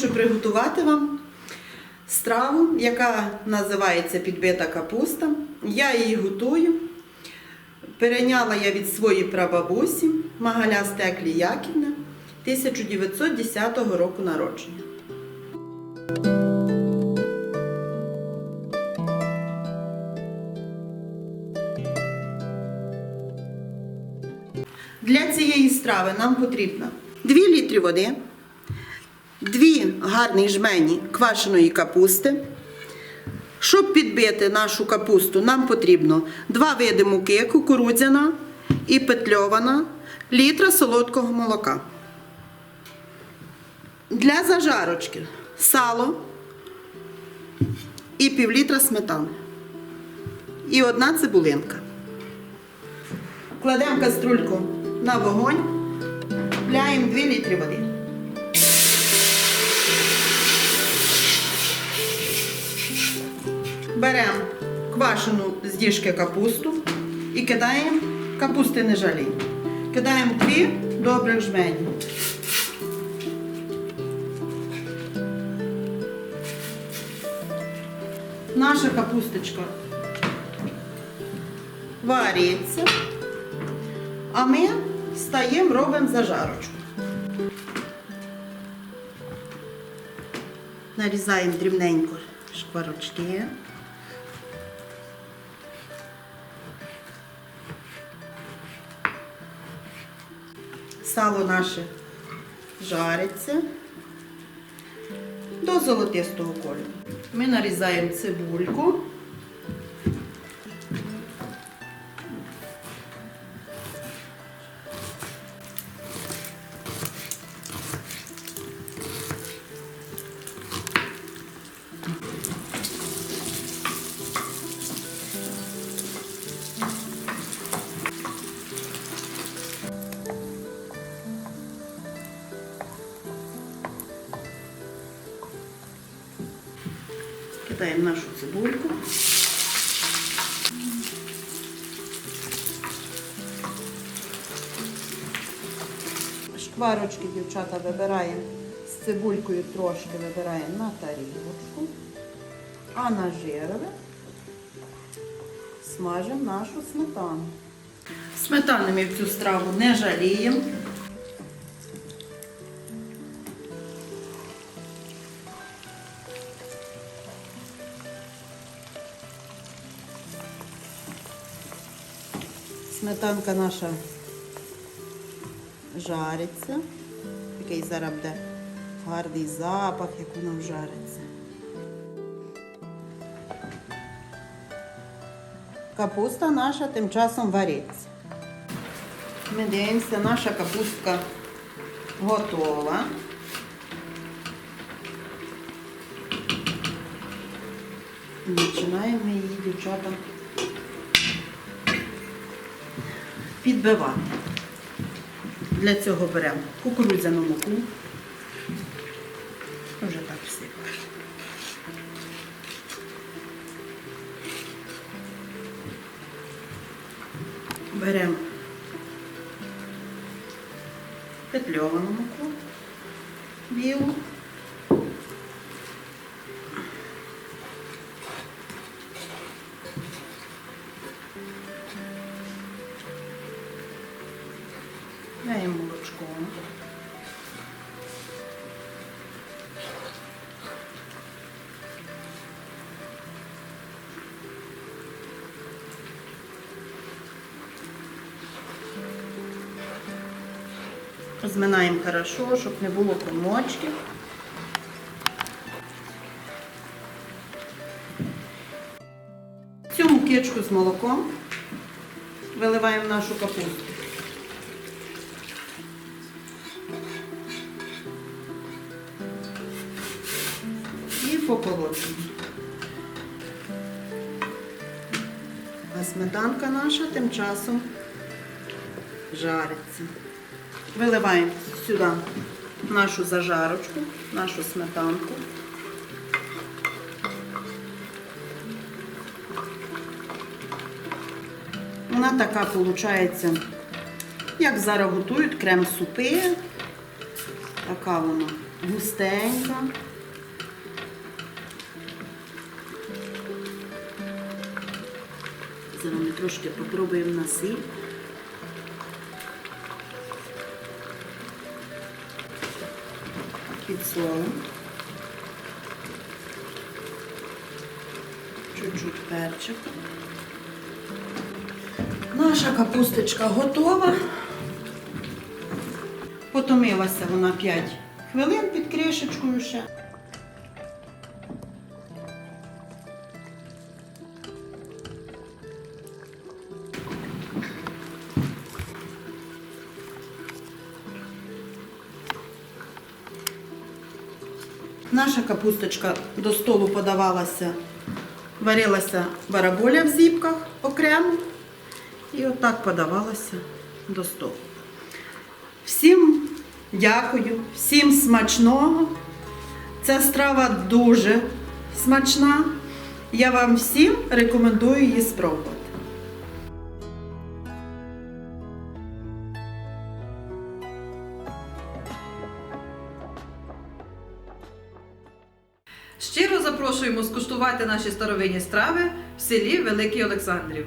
хочу приготувати вам страву, яка називається підбита капуста. Я її готую. Перейняла я від своєї прабабусі Магаля Стеклі Яківни 1910 року народження. Для цієї страви нам потрібно 2 літри води, 2 гарні жмені квашеної капусти. Щоб підбити нашу капусту, нам потрібно 2 види муки, кукурудзяна і петльована, літра солодкого молока. Для зажарочки сало і півлітра сметани. І одна цибулинка. Кладемо каструльку на вогонь, ляємо 2 літри води. Беремо квашену з діжки капусту і кидаємо, капусти не жаліємо. Кидаємо дві добрих жмені. Наша капусточка вариться, а ми стаємо, робимо зажарочку. Нарізаємо дрібненько шкварочки. Сало наше жариться до золотистого кольору. Ми нарізаємо цибульку. Кидаємо нашу цибульку. Шкварочки, дівчата, вибираємо з цибулькою трошки вибираємо на тарілочку, а на жирове смажимо нашу сметану. Сметани ми в цю страву не жаліємо. Сметанка наша жариться. Такий зараз буде гарний запах, як воно жариться. Капуста наша тим часом вариться. Ми дивимося, наша капустка готова. Починаємо її, дівчата, підбивати. Для цього беремо кукурудзяну муку. Вже так всипаю. Беремо петльовану муку білу. Даємо молочко. Розминаємо хорошо, щоб не було комочків. Цю мукичку з молоком виливаємо в нашу капусту. Поколочуємо. А сметанка наша тим часом жариться. Виливаємо сюди нашу зажарочку, нашу сметанку. Вона така виходить, як зараз готують крем-супи. Така вона густенька. Зараз ми трошки попробуємо на сіль. Підсолимо. Чуть-чуть перчик. Наша капусточка готова. Потомилася вона 5 хвилин під кришечкою ще. Наша капусточка до столу подавалася, варилася бараболя в зіпках окремо і отак подавалася до столу. Всім дякую, всім смачного. Ця страва дуже смачна. Я вам всім рекомендую її спробувати. Щиро запрошуємо скуштувати наші старовинні страви в селі Великий Олександрів.